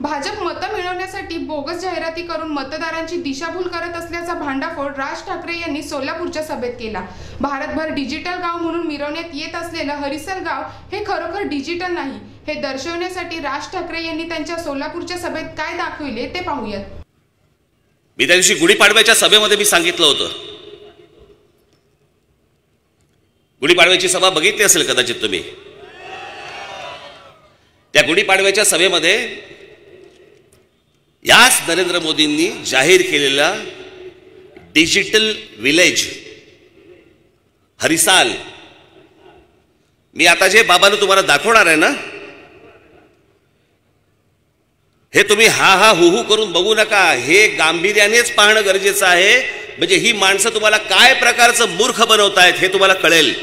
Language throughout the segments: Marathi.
भाजप मतं मिळवण्यासाठी बोगस जाहिराती करून मतदारांची दिशाभूल करत असल्याचा भांडाफोड राज ठाकरे यांनी सोलापूरच्या सभेत केला. भारतभर डिजिटल गाव म्हणून मिरवण्यात येत असलेलं हरिसर गाव हे खरोखर डिजिटल नाही. हे दर्शवण्यासाठी राज ठाकरे यांनी त्यांच्या सोलापूरच्या सभेत काय दाखविले ते पाहूयात. मी त्या दिवशी गुढीपाडव्याच्या सभेमध्ये मी सांगितलं होतं. गुढीपाडव्याची सभा बघितली असेल कदाचित तुम्ही. त्या गुढीपाडव्याच्या सभेमध्ये याच नरेंद्र मोदींनी जाहीर केलेला डिजिटल विलेज हरिसाल. मी आता जे बाबानं तुम्हाला दाखवणार आहे ना हे तुम्ही हा हा हु हु करून बघू नका. हे गांभीर्यानेच पाहणं गरजेचं आहे. म्हणजे ही माणसं तुम्हाला काय प्रकारचं मूर्ख बनवतायत हे तुम्हाला कळेल.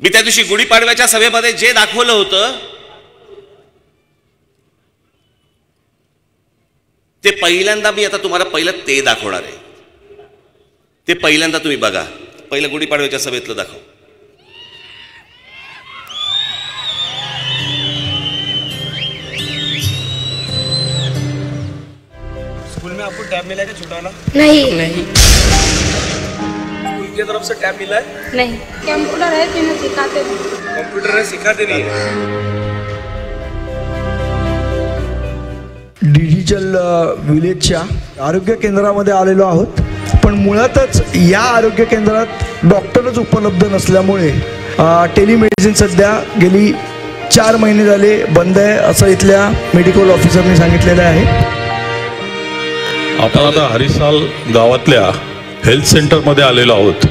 मी त्या दिवशी गुढीपाडव्याच्या सभेमध्ये जे दाखवलं होतं ते पहिल्यांदा मी आता तुम्हाला पहिलं ते दाखवणार आहे. ते पहिल्यांदा तुम्ही बघा. पहिलं गुढीपाडव्याच्या सभेतलं दाखव. स्कूल में आपको टैब मिला है क्या छोटा वाला नहीं। नहीं। स्कूल की तरफ से टैब मिला है? नहीं। कंप्यूटर है सिखाते हैं कंप्यूटर में सिखाते नहीं है। डिजिटल विलेजच्या आरोग्य केंद्रामध्ये आलेलो आहोत. पण मुळातच या आरोग्य केंद्रात डॉक्टरच उपलब्ध नसल्यामुळे टेलिमेडिसिन सध्या गेली चार महिने झाले बंद आहे असं इथल्या मेडिकल ऑफिसरने सांगितलेलं आहे. आपण आता हरिसाल गावातल्या हेल्थ सेंटरमध्ये आलेलो आहोत.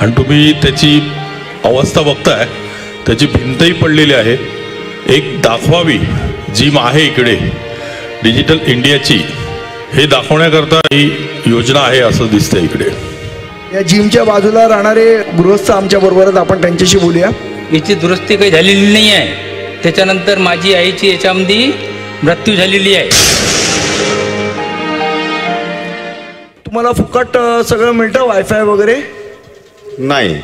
आणि तुम्ही त्याची अवस्था बघताय त्याची भिंतही पडलेली आहे. एक दाखवावी जी आहे इकडे. डिजिटल इंडियाची हे दाखवण्याकरता ही योजना आहे असं दिसतंय इकडे. या जिमच्या बाजूला राहणारे गृहस्थ आमच्या बरोबर आहेत आपण त्यांच्याशी बोलूया. याची दुरुस्ती काही झालेली नाही आहे. त्याच्यानंतर माझी आईची याच्यामध्ये मृत्यू झालेली आहे. तुम्हाला फुकट सगळं मिळतं वायफाय वगैरे? नाही.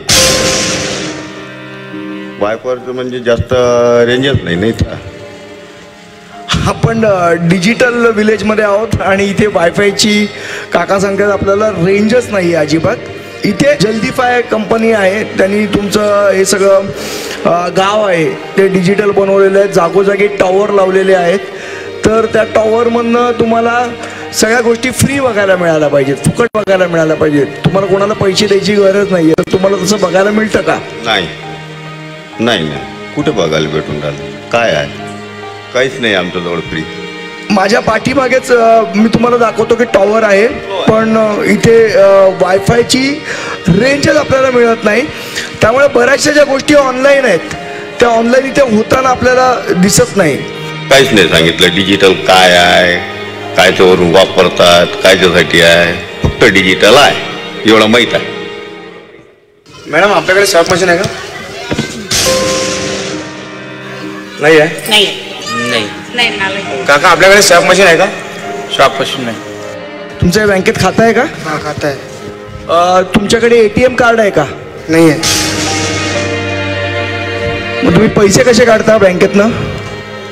वायफायचं म्हणजे जास्त रेंजच नाही नाही का? आपण डिजिटल विलेजमध्ये आहोत आणि इथे वायफायची काका सांगतात आपल्याला रेंजच नाही आहे अजिबात. इथे जल्दीफाय कंपनी आहे त्यांनी तुमचं हे सगळं गाव आहे ते डिजिटल बनवलेलं आहे. जागोजागी टॉवर लावलेले आहेत. तर त्या टॉवरमधनं तुम्हाला सगळ्या गोष्टी फ्री बघायला मिळायला पाहिजेत फुकट बघायला मिळायला पाहिजेत. तुम्हाला कोणाला पैसे द्यायची गरज नाही आहे तर तुम्हाला तसं बघायला मिळतं का? नाही. नाही नाही. कुठे बघायला भेटून राहिलं? काय आहे? काहीच नाही आमच्याजवळ फ्री माझ्या पाठीमागेच अ, मी तुम्हाला दाखवतो की टॉवर आहे पण अ, इथे वायफायची रेंजच आपल्याला मिळत नाही. त्यामुळे बऱ्याचशा ज्या गोष्टी ऑनलाईन आहेत त्या ऑनलाईन इथे होताना आपल्याला दिसत नाही. काहीच नाही सांगितलं. डिजिटल काय आहे? कायच्यावरून वापरतात? कायच्यासाठी आहे? फक्त डिजिटल आहे. एवढं माहीत आहे. मॅडम आपल्याकडे स्वॅप मशीन आहे का? नाही आहे नहीं नाही. नहीं काका आपल्याकडे स्वॅप मशीन आहे का? शॉपपासून नाही. तुमच्या बँकेत खातं आहे का? हाँ खाता है अ, तुमच्याकडे ए टी एम कार्ड आहे का? नहीं है मग तुम्ही पैसे कसे काढता बँकेतनं?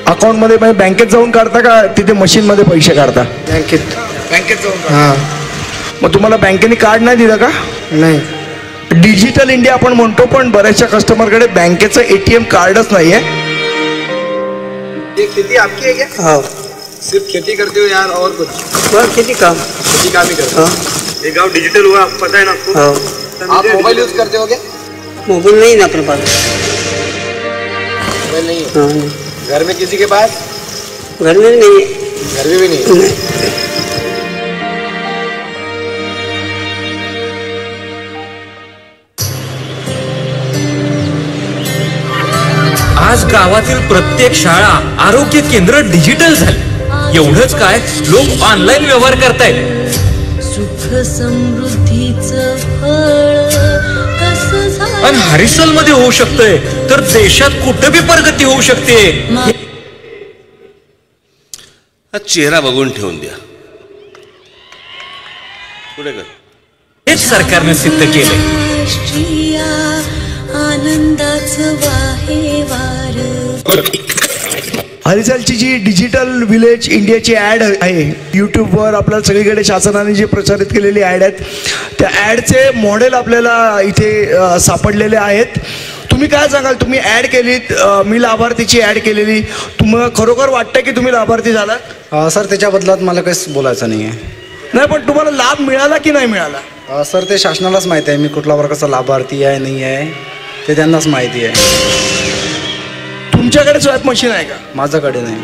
अकाउंटमध्ये म्हणजे बँकेत जाऊन काढता का तिथे मशीनमध्ये पैसे काढता? बैंकेट बँकेत जाऊन हाँ. मग तुम्हाला बँकेने कार्ड नाही दिलं का? नहीं. डिजिटल इंडिया आपण म्हणतो पण बऱ्याचशा कस्टमरकडे बँकेचं एटीएम कार्डच नाही आहे ये खेती आपकी है क्या? हाँ। सिर्फ़ खेती करते हो यार और कुछ? बस खेती काम। खेती काम ही करते हो। हाँ। ये गाँव डिजिटल हुआ आपको पता है ना आपको? हाँ। आप मोबाइल यूज़ करते हो क्या? मोबाइल नहीं है ना अपने पास। मोबाइल नहीं है? हाँ। घर में किसी के पास? घर में भी नहीं घर में भी नहीं। गावातील प्रत्येक शाळा आरोग्य केंद्र डिजिटल झाली. एवढंच काय लोक ऑनलाईन व्यवहार करतायत. समृद्धीचं फळ कसं आणि हरिसलमध्ये होऊ शकतंय तर देशात कुठं बी प्रगती होऊ शकते? हा चेहरा बघून ठेवून द्या. पुढे कर हेच सरकारने सिद्ध केलंय. राष्ट्रीया आनंदाचं वाहे वार. हरिसालची जी डिजिटल विलेज इंडियाची ॲड आहे यूट्यूबवर आपल्याला सगळीकडे शासनाने जे प्रसारित केलेली ॲड आहेत त्या ॲडचे मॉडेल आपल्याला इथे सापडलेले आहेत. तुम्ही काय सांगाल? तुम्ही ॲड केलीत मी लाभार्थीची ॲड केलेली. तुम्हाला खरोखर वाटतं की तुम्ही लाभार्थी झालात? सर त्याच्या बदलात मला काहीच बोलायचं नाही आहे नाही पण तुम्हाला लाभ मिळाला की नाही मिळाला? सर ते शासनालाच माहिती आहे मी कुठल्या वर्गाचा लाभार्थी आहे नाही आहे. ते त्यांनाच माहिती आहे. तुमच्याकडे स्वॅप मशीन आहे का? माझ्याकडे नाही.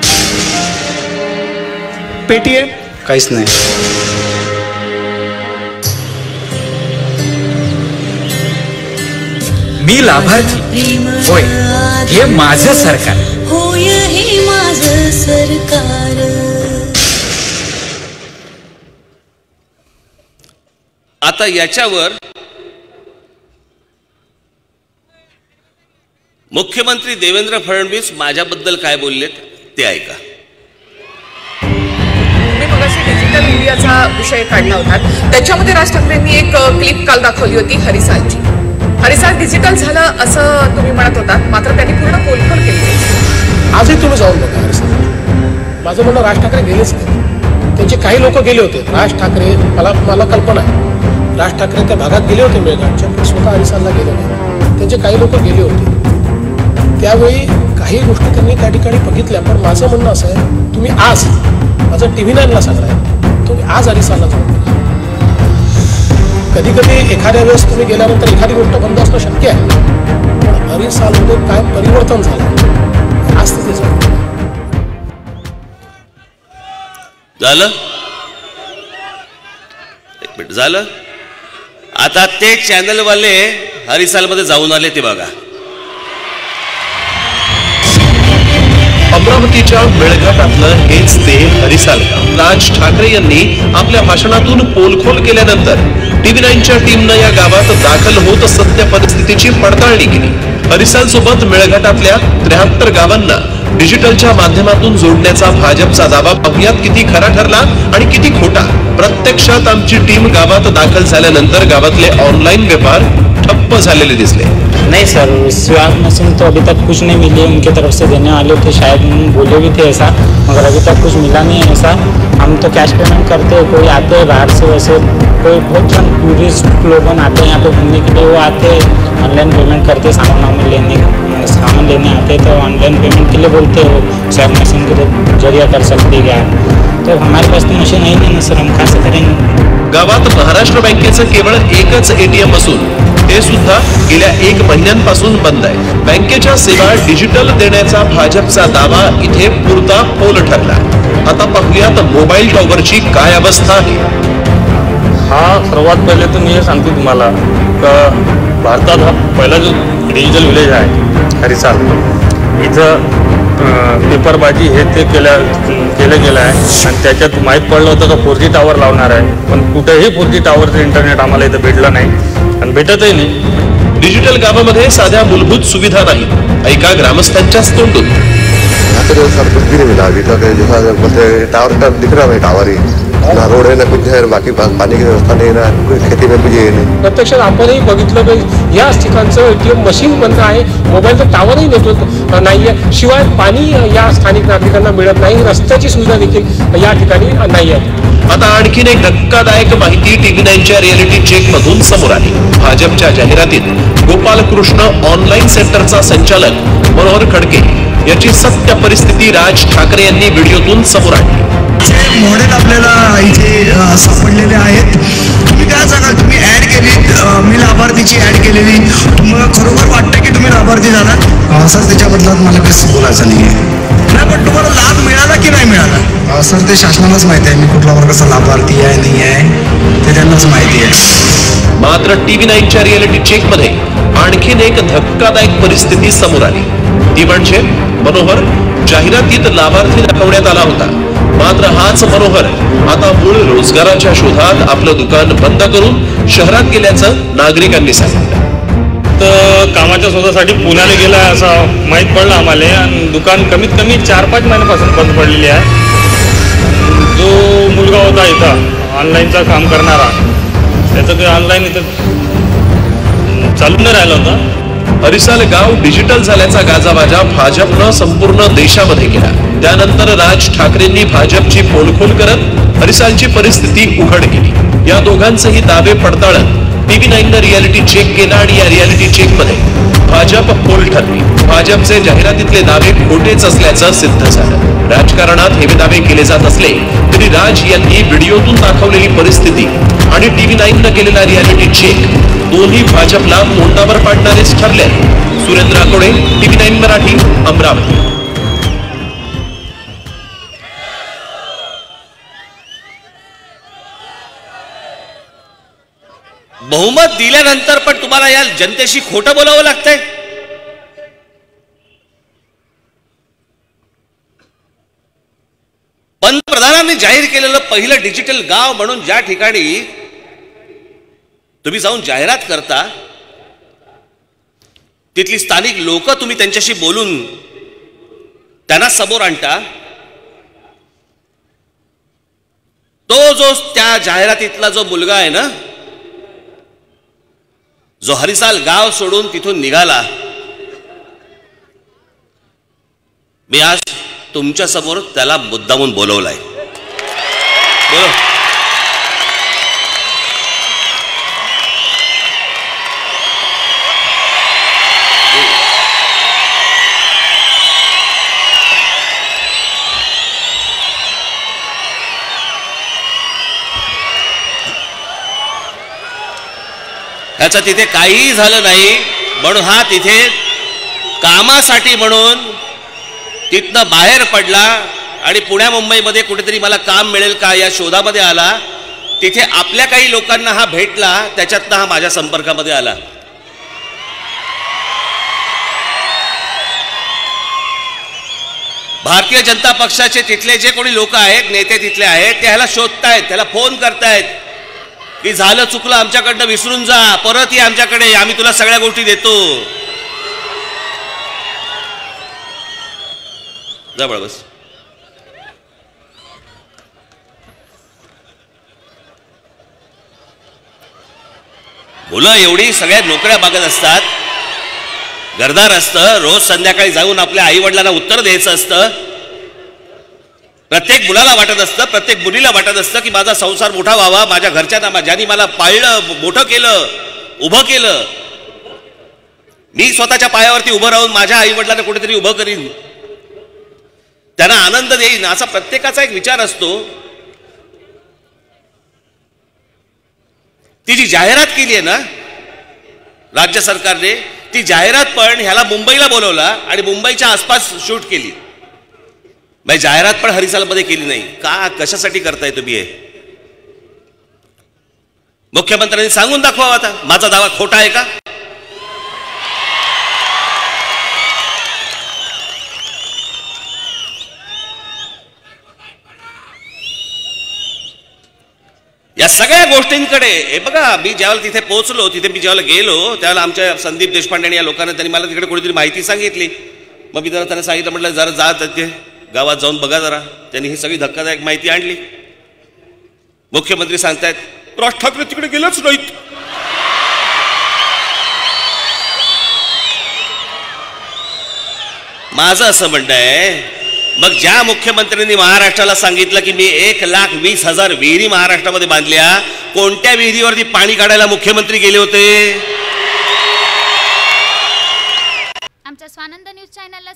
पेटीएम? काहीच नाही. मी लाभार्थी. होय हे माझं सरकार. होय हे माझं सरकार. आता याच्यावर मुख्यमंत्री देवेंद्र फडणवीस माझ्याबद्दल काय बोललेत ते ऐका. डिजिटल इंडियाचा विषय काढला होता. त्याच्यामध्ये राज ठाकरेंनी एक क्लिप काल दाखवली होती हरिसालची. हरिसाल डिजिटल झालं असं तुम्ही म्हणत होतात मात्र त्यांनी पूर्ण पोलखोल केली. आजही तुम्ही जाऊन बघा हरिसाल. माझं म्हणणं राज ठाकरे गेलेच नाही त्यांचे काही लोक गेले होते. राज ठाकरे मला मला कल्पना आहे. राज ठाकरे त्या भागात गेले होते मेळघाटच्या पण स्वतः हरिसालला गेले नाही. त्यांचे काही लोक गेले होते. त्यावेळी काही गोष्टी त्यांनी त्या ठिकाणी बघितल्या पण माझं म्हणणं असं आहे तुम्ही आज माझं टी व्ही नाईनला सांगणार तुम्ही आज आधी जाऊन कधी कधी एखाद्या वेळेस तुम्ही गेल्यानंतर एखादी गोष्ट बंद असणं शक्य आहे. पण हरिसालमध्ये काय परिवर्तन झालं? आज तिथे झालं? एक मिनिट झालं? आता ते चॅनलवाले हरिसालमध्ये जाऊन आले ते बघा. अमरावतीच्या मेळघाटातलं हेच ते हरिसाल राज ठाकरे यांनी आपल्या भाषणातून पोलखोल केल्यानंतर टीव्ही नाईनच्या टीमनं या गावात दाखल होत सत्य परिस्थितीची पडताळणी केली. हरिसांसोबत मेळघाटातल्या त्र्याहत्तर गावांना डिजिटलच्या माध्यमातून जोडण्याचा भाजपचा दावा पाहुयात किती खरा ठरला आणि किती खोटा. प्रत्यक्षात आमची टीम गावात दाखल झाल्यानंतर गावातले ऑनलाईन व्यापार ठप्प झालेले दिसले. नहीं सर स्वैप मशीन तो अभी तक कुछ नहीं मिली उनके तरफ से देने वाले थे शायद बोले भी थे ऐसा मगर अभी तक कुछ मिला नहीं है ऐसा। हम तो कैश पेमेंट करते हैं कोई आते हैं बाहर से वैसे कोई बहुत जन टूरिस्ट लोग आते हैं यहाँ पे घूमने के लिए वो आते हैं ऑनलाइन पेमेंट करते सामान वामान लेने सामान लेने आते हैं तो ऑनलाइन पेमेंट के लिए बोलते हो सर मशीन के जरिए कर सकते क्या तो हमारे पास तो मशीन है नहीं ना सर हम कहाँ से करेंगे? गावात महाराष्ट्र बँकेचं केवळ एकच एटीएम असून ते सुद्धा गेल्या एक महिन्यांपासून बंद आहे. बँकेच्या सेवा डिजिटल देण्याचा भाजपचा दावा इथे पुरता पोल ठरला आता पाहूयात मोबाईल टॉवरची काय अवस्था आहे. हा सर्वात पहिले तर मी हे सांगतो तुम्हाला का भारतात हा पहिला जो डिजिटल विलेज आहे हरिसाल इथं पेपरबाजी हे ते केल्या केलं गेलं आहे. आणि त्याच्यात माहीत पडलं होतं का फोर जी टावर लावणार आहे. पण कुठेही फोर जी टावरचं इंटरनेट आम्हाला इथं भेटलं नाही. आणि भेटतही नाही. डिजिटल गावामध्ये साध्या मूलभूत सुविधा नाही ऐका ग्रामस्थांच्याच तोंडून. यहाँ पे तो सब कुछ भी नहीं मिला अभी तक जैसा बोलते हैं, टावर का दिख रहा है टावर ही. ना रोड आहे ना कुठे आहे बाकी पा- व्यवस्था नाही ना खेती में कुछ नाही प्रत्यक्षात आपणही बघितलं पाहिजे याच ठिकाणचं एटीएम मशीन बंद आहे मोबाईलचं टावरही नेटवर्क नाही आहे शिवाय पाणी या स्थानिक नागरिकांना मिळत नाही रस्त्याची सुविधा देखील या ठिकाणी नाही आहे आता आणखीन एक धक्कादायक माहिती टीव्ही नाईनच्या रिअलिटी चेक मधून समोर आली. भाजपच्या जाहिरातीत गोपालकृष्ण ऑनलाईन सेंटरचा संचालक मनोहर खडके याची सत्य परिस्थिती राज ठाकरे यांनी व्हिडिओतून समोर आणली. मॉडेल आपल्याला इथे सापडलेले आहेत लाभार्थीची ॲड केलेली. तुम्हाला खरोखर वाटतं की तुम्ही लाभार्थी झालात अ, सर त्याच्या बदलात मला काहीच बोलायचं नाही आहे नाही पण तुम्हाला लाभ मिळाला की नाही मिळाला? सर ते शासनालाच माहिती आहे. मी कुठल्या वर्गाचा लाभार्थी आहे नाही आहे ते त्यांनाच माहिती आहे. मात्र टीव्ही नाईनच्या रिअलिटी चेकमध्ये आणखीन एक धक्कादायक परिस्थिती समोर आली. ती म्हणजे मनोहर जाहिरातीत लाभार्थी दाखवण्यात आला होता. मात्र हाच मनोहर आता मूळ रोजगाराच्या शोधात आपलं दुकान बंद करून शहरात गेल्याचं नागरिकांनी सांगितलं. तर कामाच्या शोधासाठी पुण्याला गेला असं माहीत पडलं आम्हाला. आणि दुकान कमीत कमी चार पाच महिन्यापासून बंद पडलेली आहे. जो मुलगा होता इथं ऑनलाईनचा काम करणारा त्याचं ते ऑनलाईन इथं चालून नाही राहिलं होतं. हरिसाल गाव डिजिटल झाल्याचा गाजावाजा भाजपनं संपूर्ण देशामध्ये केला. त्यानंतर राज ठाकरेंनी भाजपची पोलखोल करत हरिसालची परिस्थिती उघड केली. या दोघांचेही दावे पडताळत टीव्ही नाईननं रियालिटी चेक केला आणि या रियालिटी चेकमध्ये भाजप पोल ठरली. भाजपचे जाहिरातीतले दावे खोटेच असल्याचं सिद्ध झालं. राजकारणात हे दावे केले जात असले तरी राज यांनी व्हिडिओतून दाखवलेली परिस्थिती आणि टीव्ही नाईननं केलेला रियालिटी चेक दोन्ही भाजपला तोंडावर पाडणारेच ठरले सुरेंद्र आकोडे टीव्ही नाईन मराठी अमरावती. बहुमत दिल्यानंतर पण तुम्हाला या जनतेशी खोटं बोलावं लागतंय? पंतप्रधानांनी जाहीर केलेलं पहिलं डिजिटल गाव म्हणून ज्या ठिकाणी तुम्ही जाऊन जाहिरात करता तिथली स्थानिक लोक तुम्ही त्यांच्याशी बोलून त्यांना समोर आणता तो जो त्या जाहिरातीतला जो मुलगा आहे ना जो हरिसाल गाव सोडून तिथून निघाला मी आज तुमच्यासमोर त्याला मुद्दामून बोलवलाय. बोलो. याचं तिथे काहीही झालं नाही म्हणून हा तिथे कामासाठी म्हणून तिथनं बाहेर पडला आणि पुण्या मुंबईमध्ये कुठेतरी मला काम मिळेल का या शोधामध्ये आला. तिथे आपल्या काही लोकांना हा भेटला त्याच्यातनं हा माझ्या संपर्कामध्ये आला. भारतीय जनता पक्षाचे तिथले जे कोणी लोक आहेत नेते तिथले आहेत ते ह्याला शोधतायत त्याला फोन करतायत. हे झालं चुकलं आमच्याकडनं विसरून जा. परत ये आमच्याकडे. आम्ही तुला सगळ्या गोष्टी देतो. जवळ बस. मुलं एवढी सगळ्या नोकऱ्या मागत असतात. घरदार असतं रोज संध्याकाळी जाऊन आपल्या आई वडिलांना उत्तर द्यायचं असतं. प्रत्येक मुलाला वाटत असतं प्रत्येक मुलीला वाटत असतं की माझा संसार मोठा व्हावा माझ्या घरच्यांना ज्यांनी मला पाळलं मोठं केलं उभं केलं. मी स्वतःच्या पायावरती उभं राहून माझ्या आई वडिलांना कुठेतरी उभं करीन. त्यांना आनंद देईन असा प्रत्येकाचा एक विचार असतो. ती जी जाहिरात केली आहे ना राज्य सरकारने ती जाहिरात पण ह्याला मुंबईला बोलवला आणि मुंबईच्या आसपास शूट केली. म्हणजे जाहिरात पण हरिसालमध्ये केली नाही. का कशासाठी करताय तुम्ही हे? मुख्यमंत्र्यांनी सांगून दाखवा आता. माझा दावा खोटा आहे का? या सगळ्या गोष्टींकडे हे बघा मी ज्यावेळेला तिथे पोहोचलो तिथे मी ज्यावेळेला गेलो त्यावेळेला आमच्या संदीप देशपांडे आणि या लोकांना त्यांनी मला तिकडे कोणीतरी माहिती सांगितली. मग मी जरा त्यांना सांगितलं म्हटलं जरा जा तिथे. गावात जाऊन बघा जरा. त्यांनी ही सगळी धक्कादायक माहिती आणली. मुख्यमंत्री सांगतायत राज ठाकरे तिकडे गेलेच नाहीत. माझं असं म्हणणं आहे मग ज्या मुख्यमंत्र्यांनी महाराष्ट्राला सांगितलं की मी एक लाख वीस हजार विहिरी महाराष्ट्रामध्ये बांधल्या कोणत्या विहिरीवरती पाणी काढायला मुख्यमंत्री गेले होते?